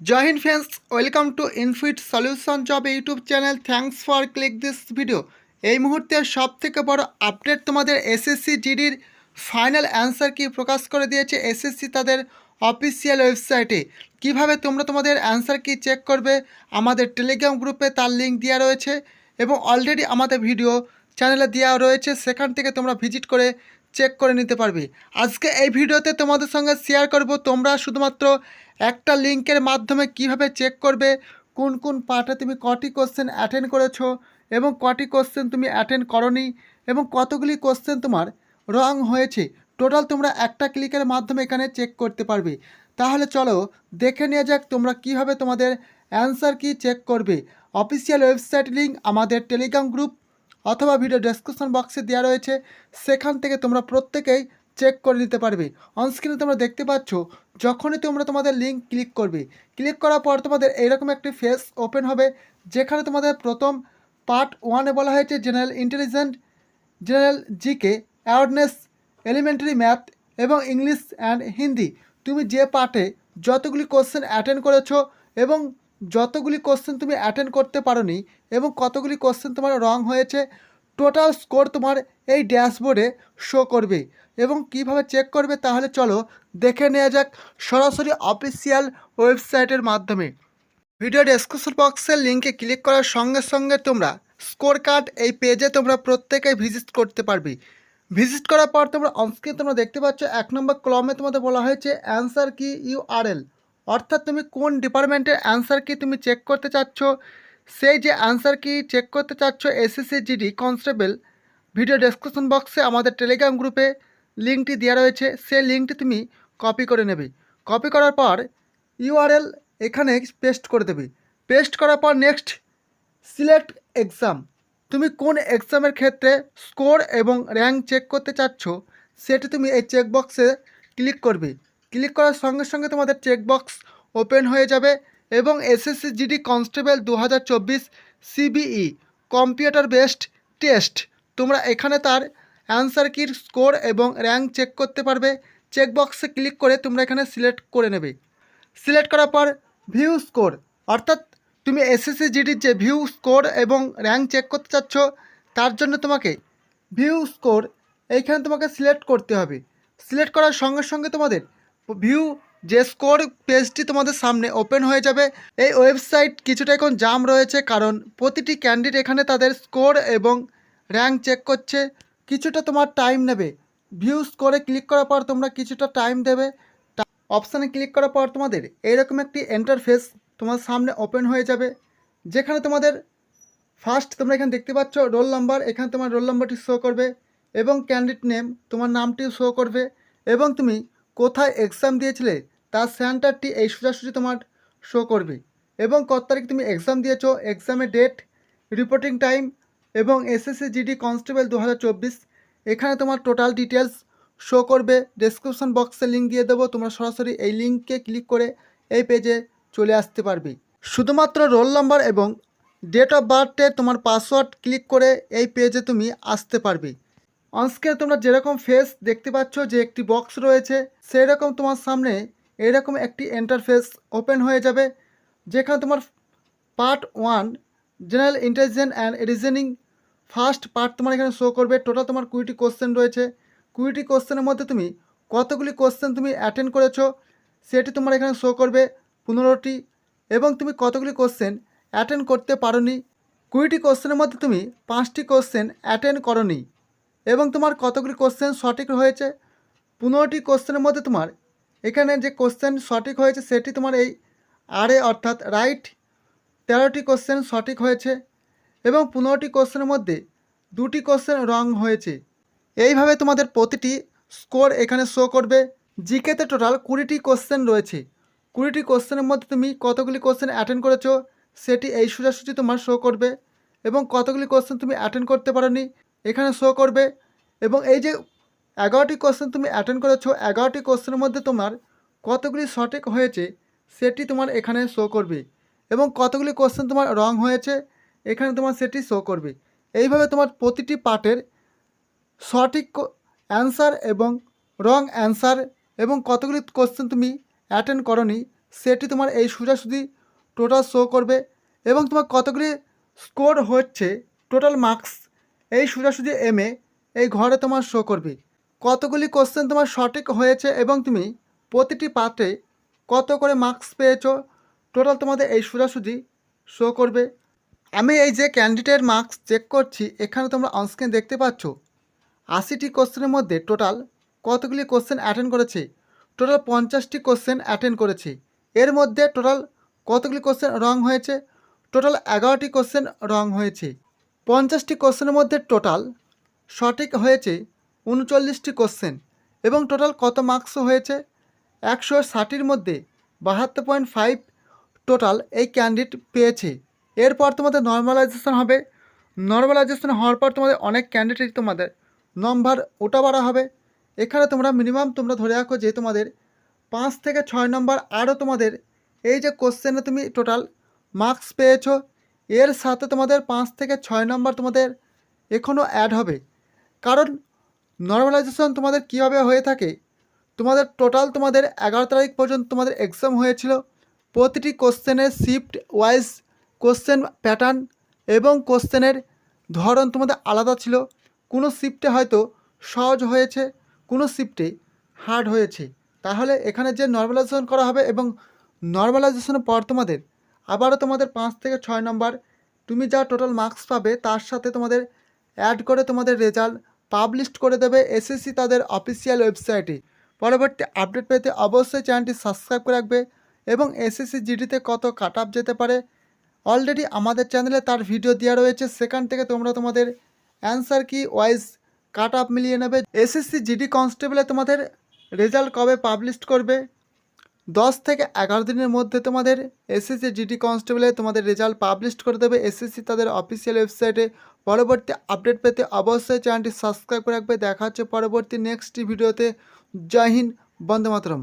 Joy Hind friends, welcome to infit solution job YouTube channel. Thanks for click this video এই মুহূর্তে সব থেকে বড় আপডেট তোমাদের এসএসসি জিডির ফাইনাল অ্যান্সার কি প্রকাশ করে দিয়েছে এসএসসি তাদের অফিসিয়াল ওয়েবসাইটে কীভাবে তোমরা তোমাদের অ্যান্সার কি চেক করবে, আমাদের টেলিগ্রাম গ্রুপে তার লিঙ্ক দেওয়া রয়েছে এবং অলরেডি আমাদের ভিডিও চ্যানেলে দেওয়া রয়েছে। সেখান থেকে তোমরা ভিজিট করে চেক করে নিতে পারবে। আজকে এই ভিডিওতে তোমাদের সঙ্গে শেয়ার করব তোমরা শুধুমাত্র একটা লিঙ্কের মাধ্যমে কীভাবে চেক করবে, কোন কোন পার্টে তুমি কটি কোশ্চেন অ্যাটেন্ড করেছ এবং কটি কোশ্চেন তুমি অ্যাটেন্ড করনি এবং কতগুলি কোশ্চেন তোমার রং হয়েছে। টোটাল তোমরা একটা ক্লিকের মাধ্যমে এখানে চেক করতে পারবে। তাহলে চলো দেখে নেওয়া যাক তোমরা কীভাবে তোমাদের অ্যান্সার কি চেক করবে। অফিসিয়াল ওয়েবসাইট লিঙ্ক আমাদের টেলিগ্রাম গ্রুপ অথবা ভিডিও ডেসক্রিপশন বক্সে দেওয়া রয়েছে, সেখান থেকে তোমরা প্রত্যেকেই চেক করে নিতে পারবে। অনস্ক্রিনে তোমরা দেখতে পাচ্ছ, যখনই তোমরা তোমাদের লিঙ্ক ক্লিক করবে ক্লিক করার পর তোমাদের এইরকম একটি ফেস ওপেন হবে, যেখানে তোমাদের প্রথম পার্ট ওয়ানে বলা হয়েছে general intelligent general GK awareness elementary math এবং ইংলিশ অ্যান্ড হিন্দি তুমি যে পার্টে যতগুলি কোশ্চেন অ্যাটেন্ড করেছ এবং যতগুলি কোশ্চেন তুমি অ্যাটেন্ড করতে পারোনি এবং কতগুলি কোশ্চেন তোমার রং হয়েছে টোটাল স্কোর তোমার এই ড্যাশবোর্ডে শো করবে এবং কীভাবে চেক করবে তাহলে চলো দেখে নেওয়া যাক সরাসরি অফিসিয়াল ওয়েবসাইটের মাধ্যমে। ভিডিও ডেসক্রিপশন বক্সের লিঙ্কে ক্লিক করার সঙ্গে সঙ্গে তোমরা স্কোর কার্ড এই পেজে তোমরা প্রত্যেকে ভিজিট করতে পারবে। ভিজিট করার পর তোমরা অনস্ক্রিন তোমরা দেখতে পাচ্ছ, এক নম্বর কলমে তোমাদের বলা হয়েছে অ্যান্সার কি ইউআরএল অর্থাৎ তুমি কোন ডিপার্টমেন্টের অ্যান্সার কি তুমি চেক করতে চাচ্ছ? সেই যে অ্যান্সার কি চেক করতে চাচ্ছ SSC GD constable video description বক্সে আমাদের টেলিগ্রাম গ্রুপে লিঙ্কটি দেওয়া রয়েছে। সেই লিঙ্কটি তুমি কপি করে নেবে। কপি করার পর ইউআরএল এখানে পেস্ট করে দেবে। পেস্ট করার পর নেক্সট সিলেক্ট এক্সাম তুমি কোন এক্সামের ক্ষেত্রে স্কোর এবং র্যাঙ্ক চেক করতে চাচ্ছ, সেটি তুমি এই চেকবক্সে ক্লিক করবে। ক্লিক করার সঙ্গে সঙ্গে তোমাদের চেকবক্স ওপেন হয়ে যাবে এবং এসএসসি জিডি কনস্টেবল দু হাজার চব্বিশ সিবিই কম্পিউটার বেসড টেস্ট। তোমরা এখানে তার অ্যান্সার কির স্কোর এবং র্যাঙ্ক চেক করতে পারবে। চেকবক্সে ক্লিক করে তোমরা এখানে সিলেক্ট করে নেবে। সিলেক্ট করার পর ভিউ স্কোর, অর্থাৎ তুমি এসএসসি জিডির যে ভিউ স্কোর এবং র্যাঙ্ক চেক করতে চাচ্ছ, তার জন্য তোমাকে ভিউ স্কোর, এইখানে তোমাকে সিলেক্ট করতে হবে। সিলেক্ট করার সঙ্গে সঙ্গে তোমাদের ভিউ যে স্কোর পেজটি তোমাদের সামনে ওপেন হয়ে যাবে, এই ওয়েবসাইট কিছুটা এখন জাম রয়েছে কারণ প্রতিটি ক্যান্ডিডেট এখানে তাদের স্কোর এবং র্যাঙ্ক চেক করছে, কিছুটা তোমার টাইম নেবে। ভিউ স্কোরে ক্লিক করার পর তোমরা কিছুটা টাইম দেবে। অপশানে ক্লিক করার পর তোমাদের এইরকম একটি এন্টারফেস তোমার সামনে ওপেন হয়ে যাবে, যেখানে তোমাদের ফার্স্ট তোমরা এখানে দেখতে পাচ্ছ রোল নাম্বার এখানে তোমার রোল নাম্বারটি শো করবে এবং ক্যান্ডিডেট নেম তোমার নামটিও শো করবে এবং তুমি কোথায় এক্সাম দিয়েছিলে, তার সেন্টারটি এই সোজাসুজি তোমার শো করবে। এবং কত তারিখ তুমি এক্সাম দিয়েছ এক্সামের ডেট রিপোর্টিং টাইম এবং এসএসসি জিডি কনস্টেবল দু হাজার চব্বিশ, এখানে তোমার টোটাল ডিটেলস শো করবে। ডেসক্রিপশন বক্সে লিঙ্ক দিয়ে দেবো, তোমরা সরাসরি এই লিঙ্কে ক্লিক করে এই পেজে চলে আসতে পারবে। শুধুমাত্র রোল নাম্বার এবং ডেট অফ বার্থে তোমার পাসওয়ার্ড ক্লিক করে এই পেজে তুমি আসতে পারবে। অনস্ক্রিনে তোমরা যেরকম ফেস দেখতে পাচ্ছ যে একটি বক্স রয়েছে সেই রকম তোমার সামনে এরকম একটি ইন্টারফেস ওপেন হয়ে যাবে, যেখানে তোমার part one general intelligence and reasoning first part তোমার এখানে শো করবে। টোটাল তোমার কুড়িটি কোশ্চেন রয়েছে। কুড়িটি কোশ্চেনের মধ্যে তুমি কতগুলি কোশ্চেন তুমি অ্যাটেন্ড করেছ, সেটি তোমার এখানে শো করবে পনেরোটি, এবং তুমি কতগুলি কোশ্চেন অ্যাটেন্ড করতে পারোনি। কুড়িটি কোশ্চেনের মধ্যে তুমি পাঁচটি কোশ্চেন অ্যাটেন্ড করনি। এবং তোমার কতগুলি কোশ্চেন সঠিক হয়েছে? পনেরোটি কোশ্চেনের মধ্যে তোমার, এখানে যে কোশ্চেন সঠিক হয়েছে সেটি তোমার এই আরে অর্থাৎ রাইট তেরোটি কোশ্চেন সঠিক হয়েছে এবং পনেরোটি কোশ্চেনের মধ্যে দুটি কোশ্চেন রং হয়েছে। এইভাবে তোমাদের প্রতিটি স্কোর এখানে শো করবে। জিকেতে টোটাল কুড়িটি কোশ্চেন রয়েছে। কুড়িটি কোশ্চেনের মধ্যে তুমি কতগুলি কোশ্চেন অ্যাটেন্ড করেছ সেটি এই সোজাসুজি তোমার শো করবে এবং কতগুলি কোশ্চেন তুমি অ্যাটেন্ড করতে পারোনি এখানে শো করবে। এবং এই যে এগারোটি কোশ্চেন তুমি অ্যাটেন্ড করেছ, এগারোটি কোশ্চেনের মধ্যে তোমার কতগুলি সঠিক হয়েছে, সেটি তোমার এখানে শো করবে। এবং কতগুলি কোশ্চেন তোমার রং হয়েছে, এখানে তোমার সেটি শো করবে। এইভাবে তোমার প্রতিটি পার্টের সঠিক অ্যান্সার এবং রং অ্যান্সার এবং কতগুলি কোশ্চেন তুমি অ্যাটেন্ড করনি, সেটি তোমার এই সোজাসুজি টোটাল শো করবে। এবং তোমার কতগুলি স্কোর হচ্ছে টোটাল মার্কস এই সোজাসুজি এমে এই ঘরে তোমার শো করবে। কতগুলি কোশ্চেন তোমার সঠিক হয়েছে এবং তুমি প্রতিটি পার্টে কত করে মার্কস পেয়েছ টোটাল তোমাদের এই সোজাসুজি শো করবে। আমি এই যে ক্যান্ডিডেট মার্কস চেক করছি, এখানে তোমরা অনস্ক্রিন দেখতে পাচ্ছ, আশিটি কোশ্চেনের মধ্যে টোটাল কতগুলি কোশ্চেন অ্যাটেন্ড করেছে টোটাল পঞ্চাশটি কোশ্চেন অ্যাটেন্ড করেছে। এর মধ্যে টোটাল কতগুলি কোশ্চেন রং হয়েছে টোটাল এগারোটি কোশ্চেন রং হয়েছে। পঞ্চাশটি কোশ্চেনের মধ্যে টোটাল সঠিক হয়েছে উনচল্লিশটি কোশ্চেন এবং টোটাল কত মার্কস হয়েছে? একশো ষাটির মধ্যে বাহাত্তর পয়েন্ট ফাইভ টোটাল এই ক্যান্ডিডেট পেয়েছে। এরপর তোমাদের নর্মালাইজেশন হবে। নর্মালাইজেশন হওয়ার পর তোমাদের অনেক ক্যান্ডিডেট তোমাদের নম্বর ওটা বাড়া হবে। এখানে তোমরা মিনিমাম তোমরা ধরে রাখো যে তোমাদের পাঁচ থেকে ছয় নম্বর আরও তোমাদের এই যে কোশ্চেনে তুমি টোটাল মার্কস পেয়েছ এর সাথে তোমাদের পাঁচ থেকে ছয় নম্বর তোমাদের এখনও অ্যাড হবে। কারণ নর্মালাইজেশন তোমাদের কীভাবে হয়ে থাকে? তোমাদের টোটাল তোমাদের এগারো তারিখ পর্যন্ত তোমাদের এক্সাম হয়েছিল। প্রতিটি কোশ্চেনের শিফট ওয়াইজ কোশ্চেন প্যাটার্ন এবং কোশ্চেনের ধরন তোমাদের আলাদা ছিল। কোনো শিফটে হয়তো সহজ হয়েছে, কোনো শিফটে হার্ড হয়েছে। তাহলে এখানে যে নর্মালাইজেশন করা হবে এবং নর্মালাইজেশনের পর তোমাদের আবারও তোমাদের পাঁচ থেকে ছয় নম্বর। তুমি যা টোটাল মার্কস পাবে, তার সাথে তোমাদের অ্যাড করে তোমাদের রেজাল্ট পাবলিশ করে দেবে এসএসসি তাদের অফিসিয়াল ওয়েবসাইটে পরবর্তী আপডেট পেতে অবশ্যই চ্যানেলটি সাবস্ক্রাইব করে রাখবে এবং এসএসসি জিডিতে কত কাট আপ যেতে পারে। অলরেডি আমাদের চ্যানেলে তার ভিডিও দেওয়া রয়েছে, সেখান থেকে তোমরা তোমাদের অ্যান্সার কি ওয়াইজ কাট আপ মিলিয়ে নেবে। এসএসসি জিডি কনস্টেবলে তোমাদের রেজাল্ট কবে পাবলিশ করবে? দশ থেকে এগারো দিনের মধ্যে তোমাদের এসএসসি জিডি কনস্টেবলে তোমাদের রেজাল্ট পাবলিশ করে দেবে। এসএসসি তাদের অফিসিয়াল ওয়েবসাইটে পরবর্তী আপডেট পেতে অবশ্যই চ্যানেলটি সাবস্ক্রাইব করে রাখবে। দেখা হচ্ছে পরবর্তী নেক্সট ভিডিওতে জয় হিন্দ, বন্দে মাতরম।